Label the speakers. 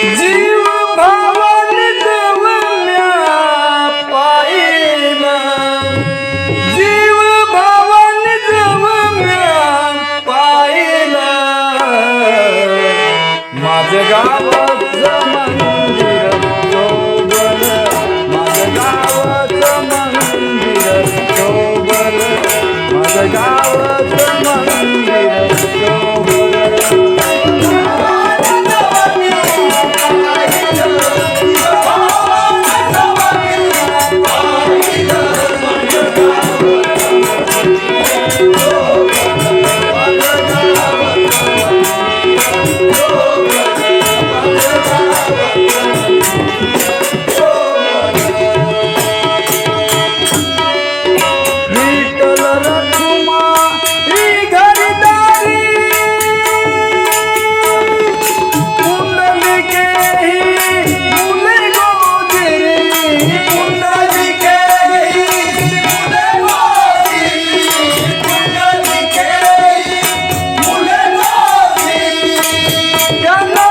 Speaker 1: जीव भावन देवल्या पायीना जीव भावन देवल्या पायीना माझ गावाचं मंदिर जोबर माझं गावाचं मंदिर जोबर माझं गावाचं मंदिर. Hello.